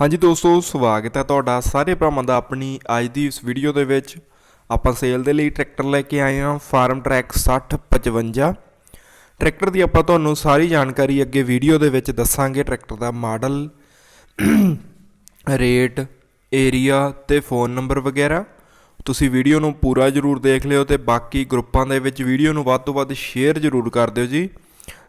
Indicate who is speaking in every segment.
Speaker 1: ਹਾਂਜੀ ਦੋਸਤੋ, ਸਵਾਗਤ ਹੈ ਤੁਹਾਡਾ ਸਾਰੇ ਭਰਾਵਾਂ ਦਾ ਆਪਣੀ ਅੱਜ ਦੀ ਇਸ ਵੀਡੀਓ ਦੇ ਵਿੱਚ। ਆਪਾਂ ਸੇਲ ਦੇ ਲਈ ਟਰੈਕਟਰ ਲੈ ਕੇ ਆਏ ਹਾਂ ਫਾਰਮ ਟਰੈਕ 6055 ਟਰੈਕਟਰ ਦੀ ਆਪਾਂ ਤੁਹਾਨੂੰ ਸਾਰੀ ਜਾਣਕਾਰੀ ਅੱਗੇ ਵੀਡੀਓ ਦੇ ਵਿੱਚ ਦੱਸਾਂਗੇ ਟਰੈਕਟਰ ਦਾ ਮਾਡਲ ਰੇਟ ਏਰੀਆ ਤੇ ਫੋਨ ਨੰਬਰ ਵਗੈਰਾ। ਤੁਸੀਂ ਵੀਡੀਓ ਨੂੰ ਪੂਰਾ ਜ਼ਰੂਰ ਦੇਖ ਲਿਓ ਤੇ ਬਾਕੀ ਗਰੁੱਪਾਂ ਦੇ ਵਿੱਚ ਵੀਡੀਓ ਨੂੰ ਵੱਧ ਤੋਂ ਵੱਧ ਸ਼ੇਅਰ ਜ਼ਰੂਰ ਕਰ ਦਿਓ ਜੀ।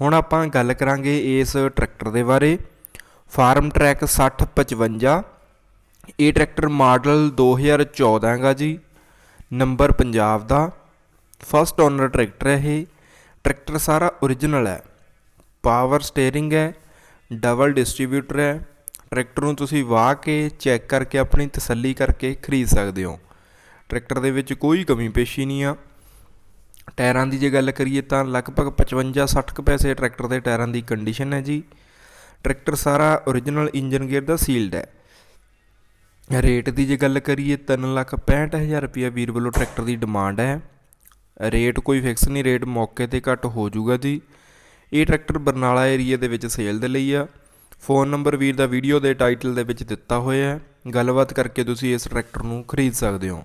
Speaker 1: ਹੁਣ ਆਪਾਂ ਗੱਲ ਕਰਾਂਗੇ ਇਸ ਟਰੈਕਟਰ ਦੇ ਬਾਰੇ। ਫਾਰਮ ਟਰੈਕ 6055 ਇਹ ਟਰੈਕਟਰ ਮਾਡਲ 2014 ਹੈਗਾ ਜੀ। ਨੰਬਰ ਪੰਜਾਬ ਦਾ। ਫਸਟ ਓਨਰ ਟਰੈਕਟਰ ਹੈ ਇਹ। ਟਰੈਕਟਰ ਸਾਰਾ ਓਰੀਜਨਲ ਹੈ। ਪਾਵਰ ਸਟੀਅਰਿੰਗ ਹੈ। ਡਬਲ ਡਿਸਟ੍ਰੀਬਿਊਟਰ ਹੈ। ਟਰੈਕਟਰ ਨੂੰ ਤੁਸੀਂ ਵਾਹ ਕੇ ਚੈੱਕ ਕਰਕੇ ਆਪਣੀ ਤਸੱਲੀ ਕਰਕੇ ਖਰੀਦ ਸਕਦੇ ਹੋ। ਟਰੈਕਟਰ ਦੇ ਵਿੱਚ ਕੋਈ ਕਮੀ ਪੇਸ਼ੀ ਨਹੀਂ ਆ। ਟਾਇਰਾਂ ਦੀ ਜੇ ਗੱਲ ਕਰੀਏ ਤਾਂ ਲਗਭਗ 55 60 ਕੁ ਪੈਸੇ ਟਰੈਕਟਰ ਦੇ ਟਾਇਰਾਂ ਦੀ ਕੰਡੀਸ਼ਨ ਹੈ ਜੀ। ਟਰੈਕਟਰ ਸਾਰਾ ਓਰੀਜਨਲ ਇੰਜਨ ਗੇਅਰ ਦਾ ਸੀਲਡ ਹੈ। ਰੇਟ ਦੀ ਜੇ ਗੱਲ ਕਰੀਏ 365000 ਰੁਪਇਆ ਵੀਰ ਵੱਲੋਂ ਟਰੈਕਟਰ ਦੀ ਡਿਮਾਂਡ ਹੈ। ਰੇਟ ਕੋਈ ਫਿਕਸ ਨਹੀਂ, ਰੇਟ ਮੌਕੇ ਤੇ ਘੱਟ ਹੋ ਜਾਊਗਾ ਜੀ। ਇਹ ਟਰੈਕਟਰ ਬਰਨਾਲਾ ਏਰੀਆ ਦੇ ਵਿੱਚ ਸੇਲ ਦੇ ਲਈ ਆ। ਫੋਨ ਨੰਬਰ ਵੀਰ ਦਾ ਵੀਡੀਓ ਦੇ ਟਾਈਟਲ ਦੇ ਵਿੱਚ ਦਿੱਤਾ ਹੋਇਆ ਹੈ। ਗੱਲਬਾਤ ਕਰਕੇ ਤੁਸੀਂ ਇਸ ਟਰੈਕਟਰ ਨੂੰ ਖਰੀਦ ਸਕਦੇ ਹੋ।